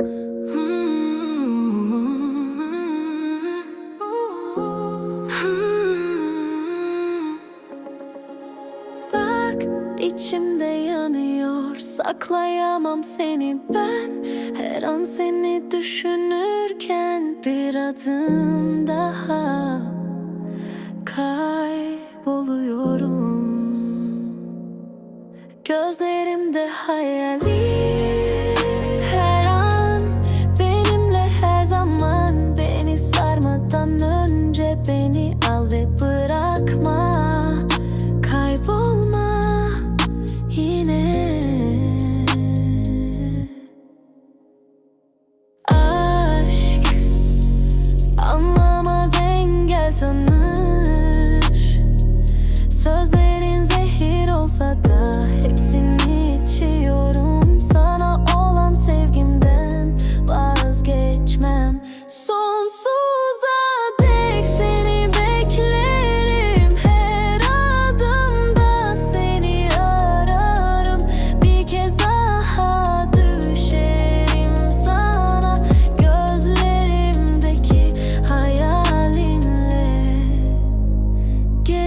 Hmm. Bak içimde yanıyor. Saklayamam seni ben. Her an seni düşünürken Bir adım daha Kayboluyorum. Gözlerimde hayalin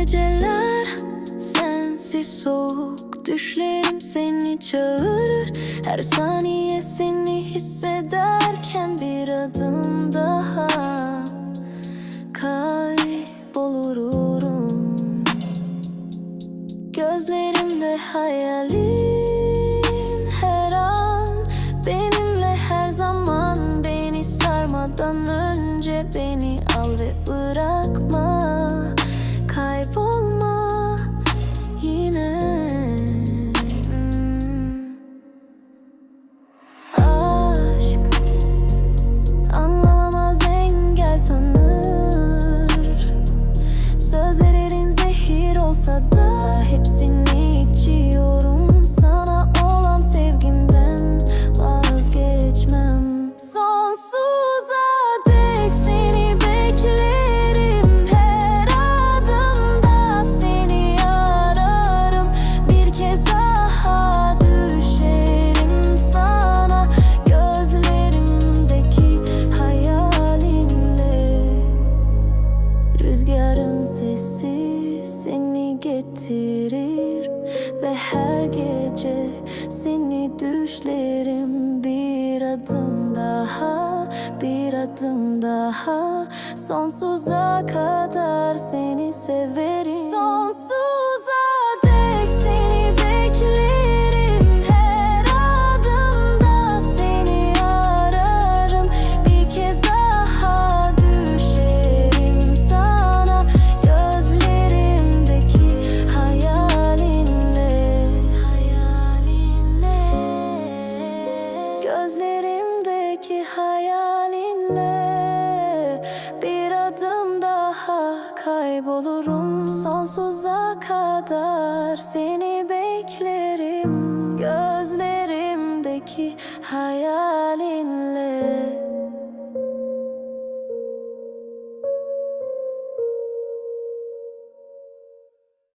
geceler. Sensiz soğuk Düşlerim seni çağırır. Her saniyesini hisseder düşlerim bir adım daha bir adım daha. Sonsuza kadar seni severim. kaybolurum. Sonsuza kadar seni beklerim. Gözlerimdeki hayalinle.